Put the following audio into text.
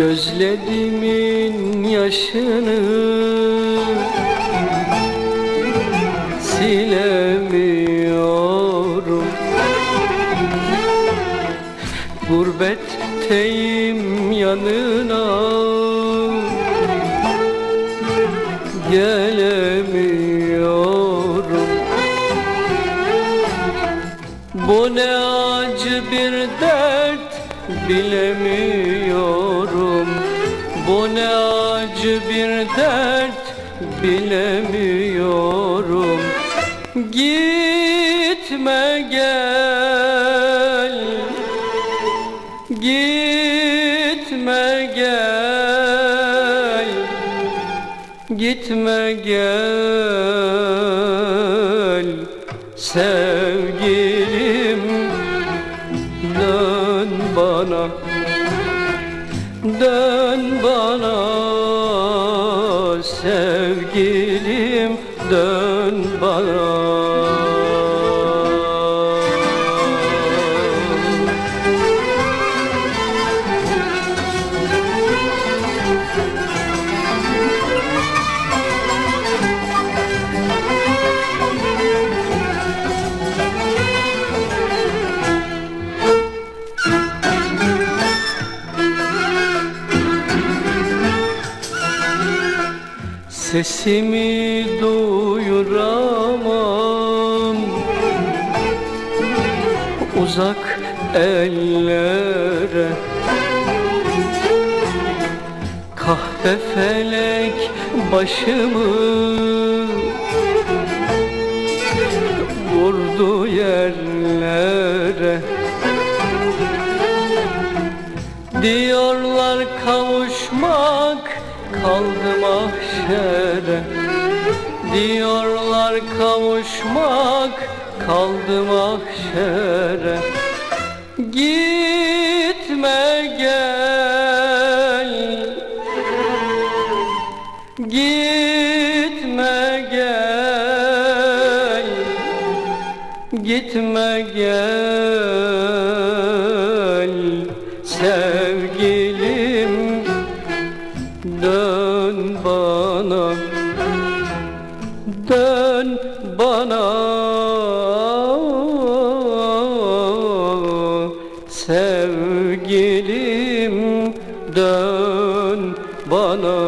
Gözlerimin yaşını silemiyorum. Gurbetteyim yanına Gelemiyorum. Bu ne acı bir dert bilemiyorum. Bu ne acı bir dert bilemiyorum. Gitme gel. Gitme gel. Gitme gel. Sevgilim bana Dön bana Sevgilim Dön bana Sesimi duyuramam. Uzak ellere. Kahpe felek başımı. Vurdu yerlere. Diyorlar kavuşmak kaldı mahşere Diyorlar kavuşmak kaldı mahşere Gitme gel. Gitme gel. Gitme gel bana Dön bana. Sevgilim dön bana